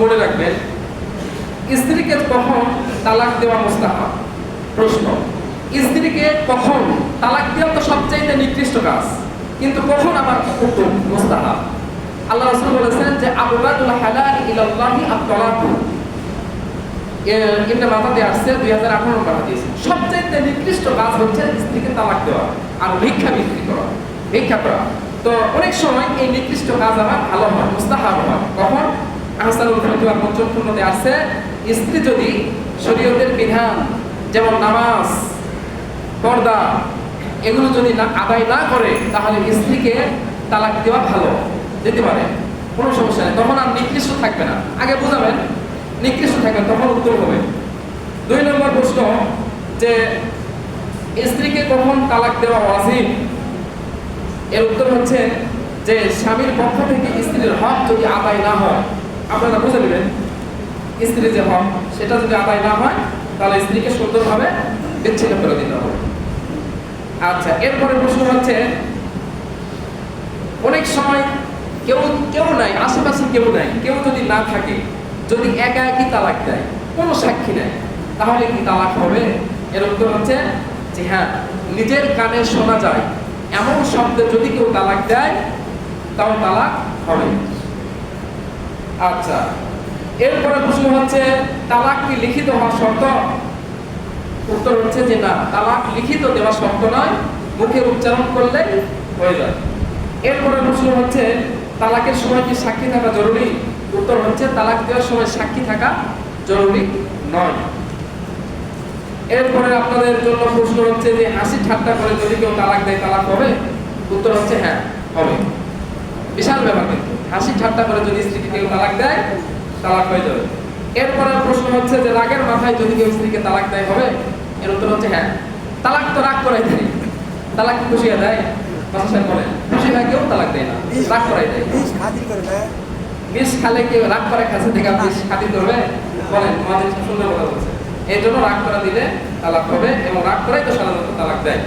মনে রাখবেন, স্ত্রীকে কখন তালাক দেওয়া মোস্তাহাব? প্রশ্ন। স্ত্রীকে কখন তালাক দেওয়া তো সবচাইতে নিকৃষ্ট কাজ, কিন্তু কখন আবার উত্তম মোস্তাহাব? আল্লাহ রাসূল বলেছেন যে, আবগাদুল হালাল ইলাল্লাহি সবচাইতে নিকৃষ্ট কাজ হচ্ছে স্ত্রীকে তালাক দেওয়া আর ভিক্ষা বিক্রি করা, ভিক্ষা করা। তো অনেক সময় এই নিকৃষ্ট কাজ আমার ভালো হয়, মুস্তাহাব হয়। কখন? আহসানুল ফতুয়া পঞ্চম পূর্ণতে আছে স্ত্রী যদি শরীয়তের বিধান, যেমন নামাজ, পর্দা, এগুলো যদি না আদায় না করে, তাহলে স্ত্রীকে তালাক দেওয়া ভালো। দিতে পারে। কোনো সমস্যা নেই। তখন আর নিকৃষ্ট থাকবে না। আগে বুঝাবেন, নিকৃষ্ট থাকবেন তখন উত্তর হবে। দুই নম্বর প্রশ্ন যে, স্ত্রীকে কখন তালাক দেওয়া ওয়াজিব? এর উত্তর হচ্ছে যে, স্বামীর পক্ষ থেকে স্ত্রীর হক যদি আদায় না হয়। আপনারা বুঝে নেবেন, স্ত্রীর যে হক, সেটা যদি আদায় না হয়, তাহলে স্ত্রীকে সুন্দরভাবে বিচ্ছিন্ন করে দিতে হবে। আচ্ছা এরপরে প্রশ্ন হচ্ছে, অনেক সময় কেউ কেউ নাই, আশেপাশে কেউ নাই, কেউ যদি না থাকে, যদি একা একই তালাক দেয়, কোনো সাক্ষী নেই, তাহলে কি তালাক হবে? এর উত্তর হচ্ছে যে হ্যাঁ নিজের কানে শোনা যায়, এমন শব্দে যদি কেউ তালাক দেয়, তাও তালাক হবে। আচ্ছা। এরপরে প্রশ্ন হচ্ছে, তালাক কি লিখিত হওয়া শর্ত? উত্তর হচ্ছে যে না, তালাক লিখিত দেওয়া শর্ত নয়, মুখে উচ্চারণ করলে হয়ে যায়। এরপরে প্রশ্ন হচ্ছে, তালাকের সময় কি সাক্ষী থাকা জরুরি? উত্তর হচ্ছে, তালাক দেওয়ার সময় সাক্ষী থাকা জরুরি নয়। এরপরে আপনাদের জন্য প্রশ্ন হচ্ছে যে, হাসি ঠাট্টা করে যদি কেউ তালাক দেয়, তালাক হবে? উত্তর হচ্ছে হ্যাঁ হবে। বিশাল ব্যাপার হাসি ঠাট্টা করে যদি স্ত্রীকে কেউ তালাক দেয় তালাক হয়ে যাবে। এরপরে প্রশ্ন হচ্ছে যে রাগের মাথায় যদি কেউ স্ত্রীকে তালাক দেয় হবে? এর উত্তর হচ্ছে হ্যাঁ। তালাক তো রাগ করাই দেয়। তালাক খুশি দেয়? খুশি হয় কেউ তালাক দেয় না রাগ করাই দেয়। বিষ খালে কেউ রাগ করে কাছে থেকে বিষ খাতির করবে? বলেন আমাদের সুন্দর কথা বলছে এই জন্য রাগ করা দিলে তালাক হবে এবং রাগ করাই তো সাধারণত তালাক দেয়।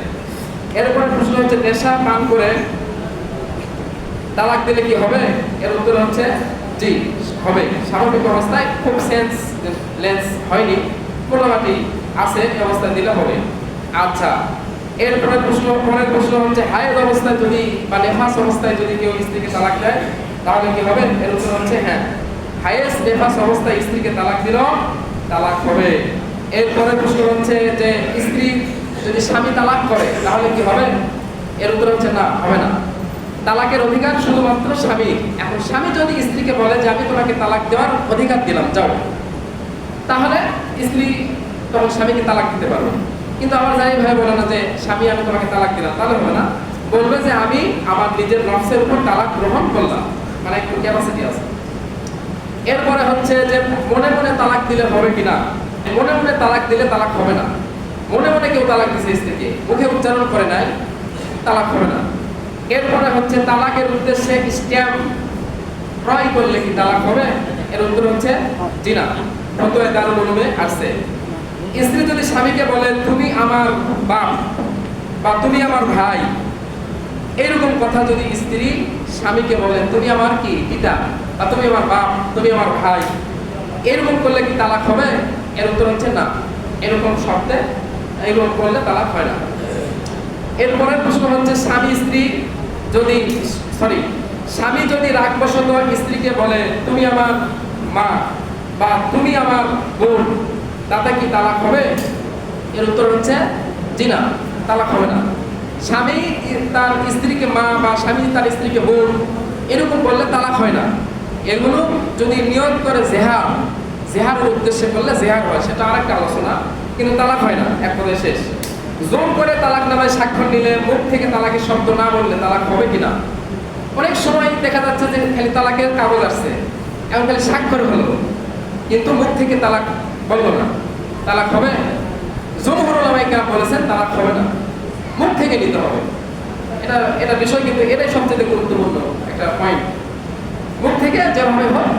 এরপরে প্রশ্ন হচ্ছে নেশা পান করে তালাক দিলে কি হবে? এর উত্তর হচ্ছে জি, হবে। স্বাভাবিক অবস্থায় খুব সেন্স লেন্স হয়নি। মোটামুটি আছে, এই অবস্থায় দিলে হবে। আচ্ছা এরপরে প্রশ্ন, পরের প্রশ্ন হচ্ছে হায়ের অবস্থায় যদি বা নেফাস অবস্থায় যদি কেউ স্ত্রীকে তালাক দেয়, তাহলে কি হবে? এর উত্তর হচ্ছে হ্যাঁ। হায়েস্ট নেফাস অবস্থায় স্ত্রীকে তালাক দিল তালাক হবে। এরপরে প্রশ্ন হচ্ছে যে স্ত্রী যদি স্বামী তালাক করে, তাহলে কি হবে? এর উত্তর হচ্ছে না, হবে না। তালাকের অধিকার শুধুমাত্র স্বামী। এখন স্বামী যদি স্ত্রীকে বলে যে, আমি তোমাকে তালাক দেওয়ার অধিকার দিলাম, যাও। তাহলে স্ত্রী তখন স্বামীকে তালাক দিতে পারবে। কিন্তু আমার যাই ভাই বলে না যে, স্বামী, আমি তোমাকে তালাক দিলাম। তাহলে হবে না। বলবে যে, আমি আমার নিজের নফসের উপর তালাক গ্রহণ করলাম। মানে একটু ক্যাপাসিটি আছে। এরপরে হচ্ছে যে, মনে মনে তালাক দিলে হবে কিনা মনে মনে তালাক দিলে তালাক হবে না। মনে মনে কেউ তালাক দিছে স্ত্রীকে। মুখে উচ্চারণ করে নাই, তালাক হবে না। এরপরে হচ্ছে তালাকের উদ্দেশ্যে স্ট্যাম্প ক্রয় করলে কি তালাক হবে? এর উত্তর হচ্ছে জি না ফতোয়া দারুল উলুমে আসছে। স্ত্রী যদি স্বামীকে বলে, তুমি আমার বাপ বা তুমি আমার ভাই, এরকম কথা যদি স্ত্রী স্বামীকে বলেন তুমি আমার কি, পিতা বা তুমি আমার বাপ, তুমি আমার ভাই, এরকম করলে কি তালাক হবে? এর উত্তর হচ্ছে না। এরকম শব্দে এরকম করলে তালাক হয় না। এরপরের প্রশ্ন হচ্ছে, স্বামী স্ত্রী যদি সরি স্বামী যদি রাগবশত স্ত্রীকে বলে, তুমি আমার মা বা তুমি আমার বোন তাতে কি তালাক হবে? এর উত্তর হচ্ছে জি না, তালাক হবে না। স্বামী তার স্ত্রীকে মা বা স্বামী তার স্ত্রীকে বোন এরকম বললে তালাক হয় না। এগুলো যদি নিয়ত করে জেহার, জেহারের উদ্দেশ্যে করলে জেহার হয়, সেটা আরেকটা আলোচনা, কিন্তু তালাক হয় না, এক শেষ। জোর করে তালাক নামায় স্বাক্ষর নিলে মুখ থেকে তালাকের শব্দ না বললে তালাক হবে কিনা? অনেক সময় দেখা যাচ্ছে যে খালি তালাকের কাগজ আসছে, এখন খালি স্বাক্ষর হলো, কিন্তু মুখ থেকে তালাক বলল না। তালাক হবে? জমহুর ওলামাইকা বলেছেন, তালাক হবে না। মুখ থেকে নিতে হবে। এটা এটা বিষয় কিন্তু এটাই সবচেয়ে গুরুত্বপূর্ণ একটা পয়েন্ট মুখ থেকে যেভাবে হোক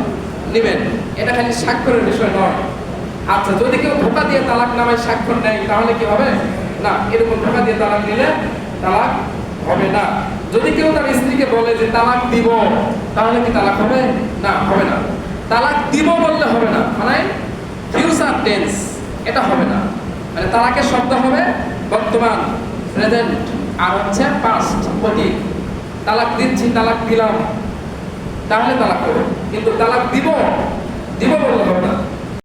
নেবেন, এটা খালি স্বাক্ষরের বিষয় নয়। আচ্ছা যদি কেউ ধোকা দিয়ে তালাক নামায় স্বাক্ষর নেয়, তাহলে কি হবে? না, এরকম ধোকা দিয়ে তালাক নিলে তালাক হবে না। যদি কেউ তার স্ত্রীকে বলে যে তালাক দিব, তাহলে কি তালাক হবে? না হবে না। তালাক দিব বললে হবে না। মানে ফিউচার টেন্স, এটা হবে না। মানে তালাকের শব্দ হবে বর্তমান, প্রেজেন্ট, আর হচ্ছে পাস্ট অতীত। তালাক দিচ্ছি, তালাক দিলাম, তাহলে তালাক হবে। কিন্তু তালাক দিব দিব বললে হবে না।